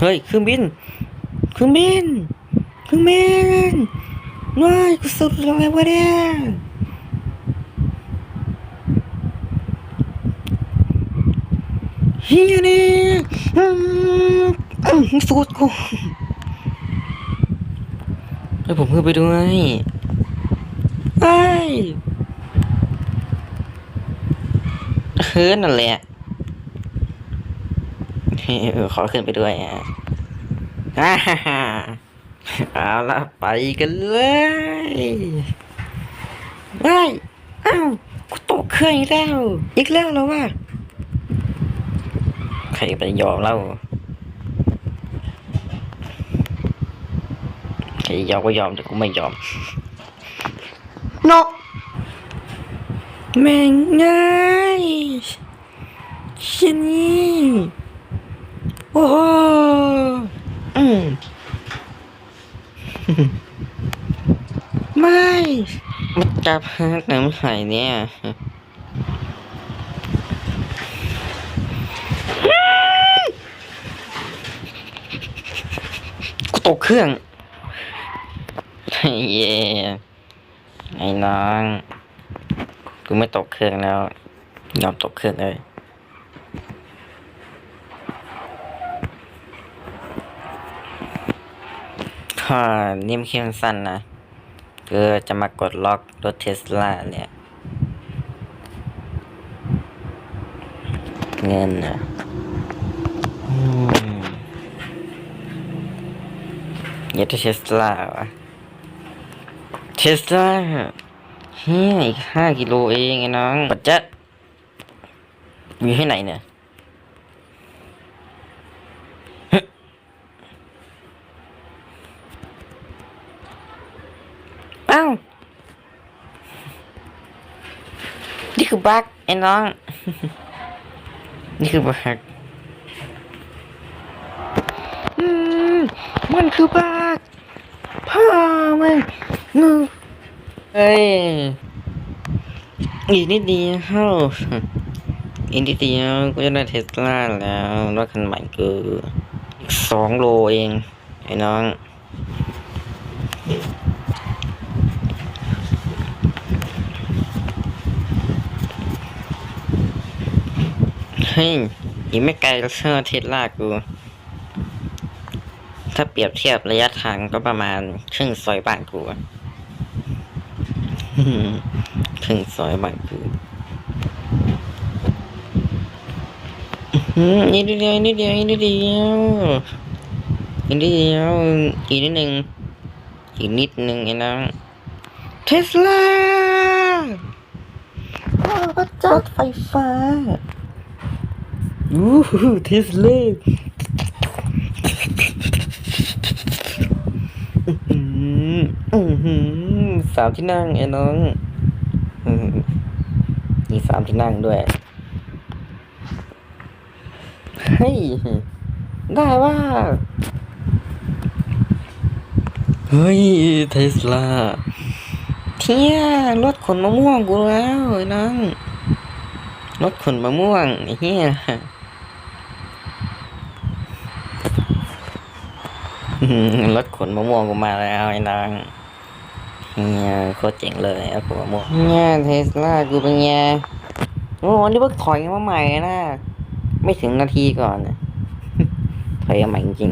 เฮ้ยเครื่องบินเครื่องบินเครื่องบินว้ายกูสุดอะไรวะเนี่ยเฮียนี่อืมอืมสุดกูให้ผมขึ้นไปด้วยไอ้เฮ้ยนั่นแหละ ขอขึ้นไปด้วยอะอ่าฮ่าฮ่าเอาละไปกันเลยไอ้ยอ้าวกูตกเครื่องอีกแล้ว อีกแล้วเหรอวะใครไปยอมเล่าใครยอมก็ยอมแต่กูไม่ยอมนกแม่งง่ายชินี่ โอ้โหอืมไม่มันจะพักน้ำใสเนี่ยกูตกเครื่องเย่ไอ้น้อง กูไม่ตกเครื่องแล้ว ยอมตกเครื่องเลย ก็นิ่มเครื่องสั้นนะก็จะมากดล็อกรถเทสลาเนี่ย เงินนะอืมอยากได้เทสลาวะเทสลาเฮ้ยอีกห้ากิโลเองไอ้น้องปัจจะอยู่ที่ไหนเนี่ย อ้าว นี่คือบักไอ้น้อง นี่คือบักอืมมันคือบักพ่อมันงูเอ้ยอีกนิดเดียวอีกนิดเดียวก็จะได้เทสลาแล้วรถคันใหม่คืออีกสองโลเอง ไอ้น้อง เฮ้ยอีกไม่ไกลเชื่อเทสลากู ถ้าเปรียบเทียบระยะทางก็ประมาณครึ่งซอยบ้านกูครึ่งซอยบ้านกูนิดเดียวนิดเดียวนิดเดียวนิดเดียวอีกนิดหนึ่งอีกนิดหนึ่งไอ้น้องเทสลาจักรไฟฟ้า อู้หูเทสลาอื้อหืออื้อหือสามที่นั่งไอ้น้องมมีสามที่นั่งด้วยเฮ้ยได้ว่าเฮ้ยเทสลาเที่ยรถขนมะม่วงกูแล้วไอ้น้องรถขนมะม่วงไอ้เหี้ย อืม รถขนมะม่วงกูมาแล้วไอ้นางเนี่ยโคตรเจ๋งเลยเอาขนมะม่วงเนี่ยเทสลากูเป็นไงโอ้นี่เพิ่งถอยมาใหม่นะ ไม่ถึงนาทีก่อนนะถอยมาใหม่จริง